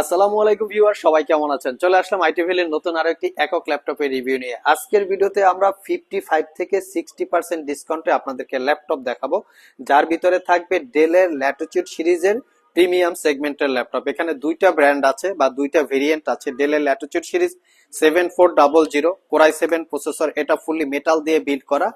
আসসালামু আলাইকুম ভিউয়ার, সবাই কেমন আছেন? চলে আসলাম আইটিভিলের নতুন আরও একটি একক ল্যাপটপের রিভিউ নিয়ে। আজকের ভিডিওতে আমরা ফিফটি ফাইভ থেকে সিক্সটি পার্সেন্ট ডিসকাউন্টে আপনাদেরকে ল্যাপটপ দেখাবো, যার ভিতরে থাকবে ডেলের ল্যাটিচিউড সিরিজের প্রিমিয়াম সেগমেন্টের ল্যাপটপ। এখানে দুইটা ব্র্যান্ড আছে বা দুইটা ভেরিয়েন্ট আছে ডেলের latitude series seven four double zero core i seven processor এটা ফুললি মেটাল দিয়ে বিল্ড করা।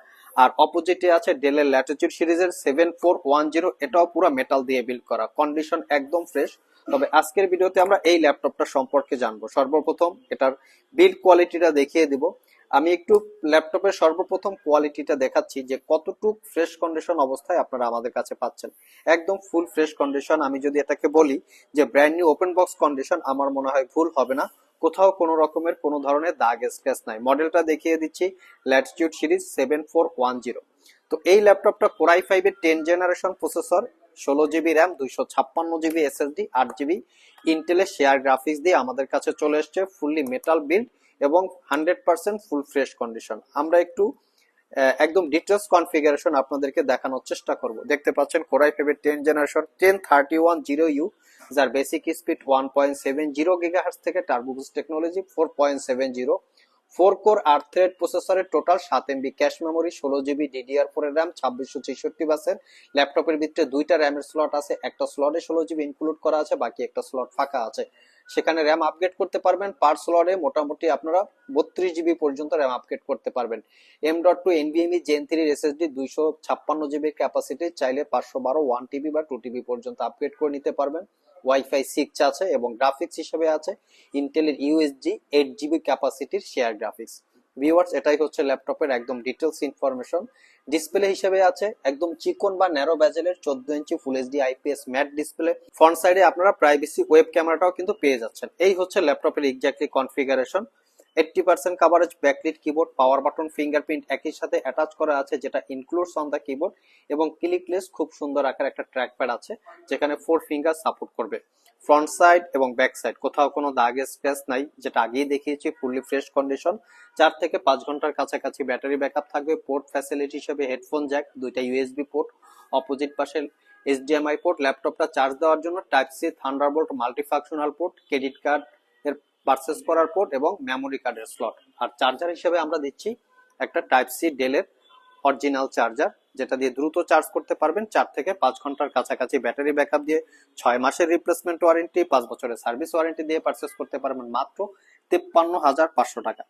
আর অপোজিটে আছে ডেলের ল্যাটিচিউড সিরিজের সেভেন ফোর ওয়ান জিরো এটাও পুরো মেটাল দিয়ে বিল্ড করা। কন্ডিশন একদম ফ্রেশ তবে আজকের ভিডিওতে আমরা এই ল্যাপটপটা সম্পর্কে জানব। সর্বপ্রথম এটার বিল্ড কোয়ালিটিটা দেখিয়ে দিব। আমি একটু ল্যাপটপের সর্বপ্রথম কোয়ালিটিটা দেখাচ্ছি যে কতটুক ফ্রেশ কন্ডিশন অবস্থায় আপনারা আমাদের কাছে পাচ্ছেন। একদম ফুল ফ্রেশ কন্ডিশন আমি যদি এটাকে বলি যে brand new open box condition আমার মনে হয় ভুল হবে না। কোথাও কোনো রকমের কোনো ধরনের দাগ স্ক্র্যাচ নাই। মডেলটা দেখিয়ে দিচ্ছি, latitude series seven four one zero তো এই ল্যাপটপটা কোরাই ফাইভের টেন জেনারেশন প্রসেসর, ষোলো জিবি র্যাম, দুইশো ছাপ্পান্ন জিবি এসএসডি, আট জিবি ইন্টেলের শেয়ার গ্রাফিক্স দিয়ে আমাদের কাছে চলে এসছে ফুললি মেটাল বিল্ড এবং hundred percent full fresh condition. আমরা একটু একদম ডিটেলস কনফিগারেশন আপনাদেরকে দেখানোর চেষ্টা করব। দেখতে পাচ্ছেন কোরাই ফাইভের ten generation, ten thirty one zero U যার basic speed one point seven zero gigahertz থেকে turbo boost technology four point seven zero four core আট থ্রেড প্রসেসরের টোটাল সাত এমবি ক্যাশ মেমোরি ষোলো জিবি ডিডিআর ফোর র্যাম ছাব্বিশশো ছেষট্টি বাসের ল্যাপটপের ভিতরে দুইটা র্যামের স্লট আছে, একটা স্লটে ষোলো জিবি ইনক্লুড করা আছে, বাকি একটা স্লট ফাঁকা আছে। সেখানে র্যাম আপগ্রেড করতে পারবেন পার স্লটে মোটামুটি আপনারা বত্রিশ জিবি পর্যন্ত র্যাম আপগ্রেড করতে পারবেন। M dot two NVMe gen থ্রির এসএসডি দুইশো ছাপ্পান্ন জিবির ক্যাপাসিটি চাইলে পাঁচশো বারো ওয়ান টিবি বা টু টিবি পর্যন্ত আপগ্রেড করে নিতে পারবেন। ওয়াইফাই সিক্স আছে এবং গ্রাফিক্স হিসেবে আছে। ইন্টেলের ইউএসজি এইট জিবি ক্যাপাসিটির শেয়ার গ্রাফিক্স ভিউয়ার্স এটাই হচ্ছে ল্যাপটপের একদম ডিটেলস ইনফরমেশন ডিসপ্লে হিসেবে আছে একদম চিকন বা ন্যারো ব্যাজেলের চোদ্দ inch full HD IPS matte display front সাইডে আপনারা প্রাইভেসি ওয়েব ক্যামেরাটাও কিন্তু পেয়ে যাচ্ছেন। এই হচ্ছে ল্যাপটপের exactly configuration eighty percent coverage backlit keyboard power button fingerprint একই সাথে অ্যাটাচ করা আছে, যেটা ইনক্লুডস অন দ্য কিবোর্ড এবং ক্লিকলেস খুব সুন্দর আকার একটা ট্র্যাক প্যাড আছে, যেখানে ফোর ফিঙ্গার সাপোর্ট করবে। ফ্রন্ট সাইড এবং ব্যাক সাইড কোথাও কোনো দাগ স্পেস নাই, যেটা আগেই দেখিয়েছি ফুললি ফ্রেশ কন্ডিশন চার থেকে পাঁচ ঘণ্টার কাছাকাছি ব্যাটারি ব্যাকআপ থাকবে পোর্ট ফ্যাসিলিটি হিসেবে হেডফোন জ্যাক দুইটা ইউএসবি পোর্ট অপোজিট পাশে এইচডিএমআই পোর্ট ল্যাপটপটা চার্জ দেওয়ার জন্য type C thunderbolt multifunctional port credit card এর পারচেস করার পোর্ট এবং মেমোরি কার্ডের স্লট আর চার্জার হিসেবে আমরা দিচ্ছি একটা টাইপ সি ডেলের অরিজিনাল চার্জার যেটা দিয়ে দ্রুত চার্জ করতে পারবেন চার থেকে পাঁচ ঘণ্টার কাছাকাছি ব্যাটারি ব্যাকআপ দিয়ে, ছয় মাসের রিপ্লেসমেন্ট ওয়ারেন্টি পাঁচ বছরের সার্ভিস ওয়ারেন্টি দিয়ে পারচেস করতে পারবেন মাত্র তিপ্পান্ন হাজার পাঁচশো টাকা।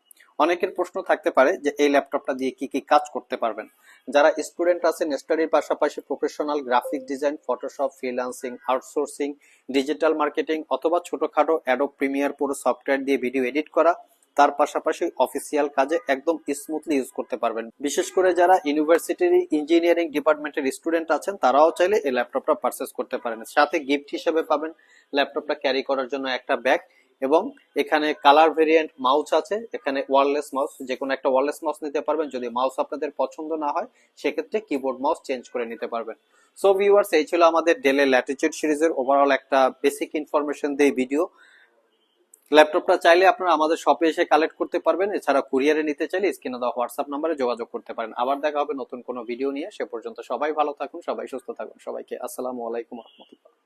অনেকের প্রশ্ন থাকতে পারে যে এই ল্যাপটপটা দিয়ে কি কি কাজ করতে পারবেন। যারা স্টুডেন্ট আছেন, স্টাডির পাশাপাশি professional graphic design photoshop freelancing outsourcing digital marketing অথবা ছোটখাটো অ্যাডোব প্রিমিয়ার পুরো সফটওয়্যার দিয়ে ভিডিও এডিট করা, তার পাশাপাশি অফিসিয়াল কাজে একদম স্মুথলি ইউজ করতে পারবেন। বিশেষ করে যারা ইউনিভার্সিটির ইঞ্জিনিয়ারিং ডিপার্টমেন্টের স্টুডেন্ট আছেন, তারাও চাইলে এই ল্যাপটপটা পারচেস করতে পারেন। সাথে গিফট হিসেবে পাবেন ল্যাপটপটা ক্যারি করার জন্য একটা ব্যাগ এবং এখানে কালার ভেরিয়েন্ট মাউস আছে, এখানে ওয়ারলেস মাউস যে কোনো একটা ওয়ারলেস মাউস নিতে পারবেন। যদি মাউস আপনাদের পছন্দ না হয়, সেক্ষেত্রে কিবোর্ড মাউস চেঞ্জ করে নিতে পারবেন। সো ভিউয়ার্স এই ছিল আমাদের ডেলের ল্যাটিচিউড সিরিজের ওভারঅল একটা বেসিক ইনফরমেশন দিয়ে ভিডিও ল্যাপটপটা চাইলে আপনারা আমাদের শপে এসে কালেক্ট করতে পারবেন। এছাড়া কুরিয়ারে নিতে চাইলে স্ক্রিনে দেওয়া হোয়াটসঅ্যাপ নাম্বারে যোগাযোগ করতে পারেন। আবার দেখা হবে নতুন কোনো ভিডিও নিয়ে। সে পর্যন্ত সবাই ভালো থাকুন, সবাই সুস্থ থাকুন। সবাইকে আসসালামু আলাইকুম রহমতুল্লাহ।